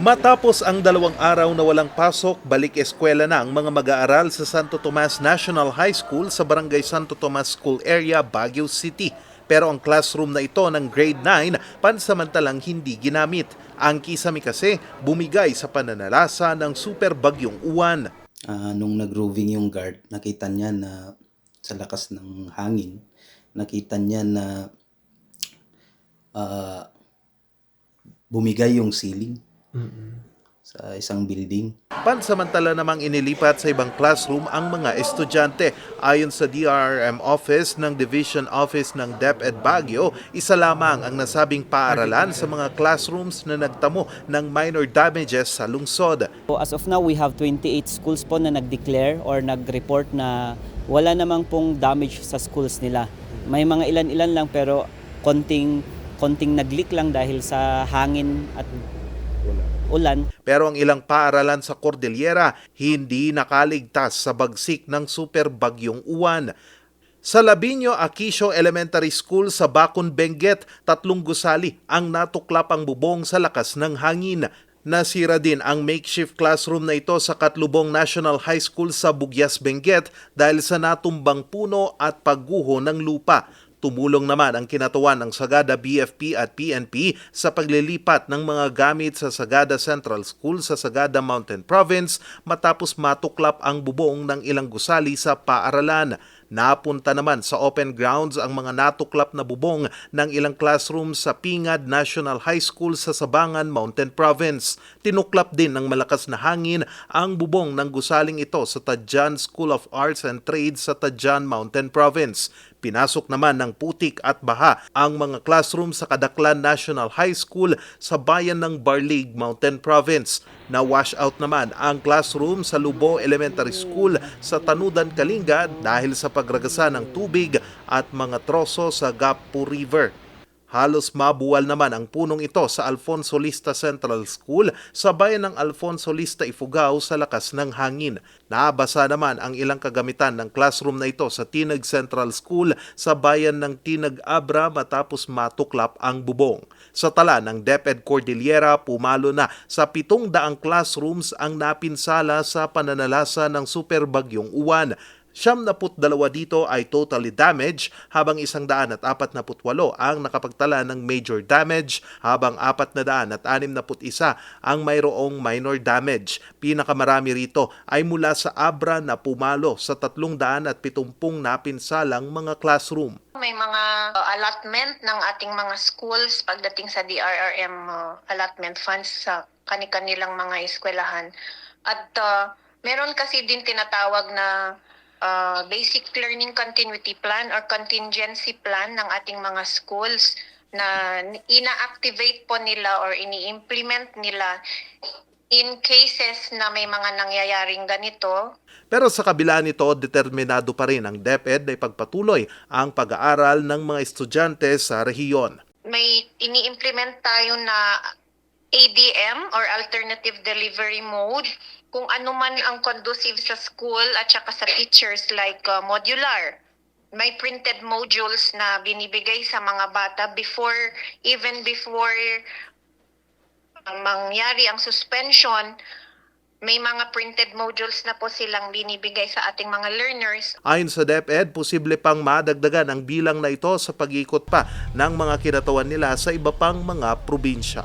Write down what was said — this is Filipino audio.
Matapos ang dalawang araw na walang pasok, balik eskwela na ang mga mag-aaral sa Santo Tomas National High School sa Barangay Santo Tomas School Area, Baguio City. Pero ang classroom na ito ng grade 9 pansamantalang hindi ginamit. Ang kisami kasi bumigay sa pananalasa ng super bagyong uwan. Ah, nung nag-roving yung guard, nakita niya na sa lakas ng hangin, nakita niya na ah, bumigay yung ceiling sa isang building. Pansamantala namang inilipat sa ibang classroom ang mga estudyante. Ayon sa DRRM office ng Division Office ng DepEd Baguio, isa lamang ang nasabing paaralan sa mga classrooms na nagtamo ng minor damages sa lungsod. So as of now, we have 28 schools po na nag-declare or nag-report na wala namang pong damage sa schools nila. May mga ilan-ilan lang pero konting konting nag-leak lang dahil sa hangin at ulan. Pero ang ilang paaralan sa Cordillera hindi nakaligtas sa bagsik ng super bagyong uwan. Sa Labinyo Aquisio Elementary School sa Bacon, Benguet, tatlong gusali ang natuklap ang bubong sa lakas ng hangin. Nasira din ang makeshift classroom na ito sa Katlubong National High School sa Bugyas, Benguet dahil sa natumbang puno at pagguho ng lupa. Tumulong naman ang kinatuan ng Sagada BFP at PNP sa paglilipat ng mga gamit sa Sagada Central School sa Sagada Mountain Province matapos matuklap ang bubong ng ilang gusali sa paaralan. Napunta naman sa open grounds ang mga natuklap na bubong ng ilang classrooms sa Pingad National High School sa Sabangan Mountain Province. Tinuklap din ng malakas na hangin ang bubong ng gusaling ito sa Tadjan School of Arts and Trades sa Tadjan Mountain Province. Pinasok naman ng putik at baha ang mga classroom sa Kadaklan National High School sa bayan ng Barlig Mountain Province. Na-wash out naman ang classroom sa Lubo Elementary School sa Tanudan, Kalinga dahil sa pagragasa ng tubig at mga troso sa Gapu River. Halos mabuwal naman ang punong ito sa Alfonso Lista Central School sa bayan ng Alfonso Lista Ifugao sa lakas ng hangin. Nabasa naman ang ilang kagamitan ng classroom na ito sa Tinag Central School sa bayan ng Tinag Abra matapos matuklap ang bubong. Sa tala ng DepEd Cordillera, pumalo na sa pitong daang classrooms ang napinsala sa pananalasa ng super bagyong uwan. Siyam na dalawa dito ay totally damaged habang isang daan at apat na putwalo ang nakapagtala ng major damage habang apat na daan at anim na isa ang mayroong minor damage. Pinakamarami rito ay mula sa Abra na pumalo sa tatlong daan at pitumpung napinsalang mga classroom. May mga uh, allotment ng ating mga schools pagdating sa DRRM uh, allotment funds sa kani-kanilang mga eskwelahan. At uh, meron kasi din tinatawag na uh, basic learning continuity plan or contingency plan ng ating mga schools na ina-activate po nila or ini-implement nila in cases na may mga nangyayaring ganito Pero sa kabila nito, determinado pa rin ang DepEd na ipagpatuloy ang pag-aaral ng mga estudyante sa rehiyon. may ini-implement tayo na ADM or alternative delivery mode. Kung ano man ang conducive sa school at saka sa teachers like uh, modular. May printed modules na binibigay sa mga bata before even before mangyari ang suspension may mga printed modules na po silang binibigay sa ating mga learners. Ayon sa DepEd, posible pang madagdagan ang bilang na ito sa pag-ikot pa ng mga kinatawan nila sa iba pang mga probinsya.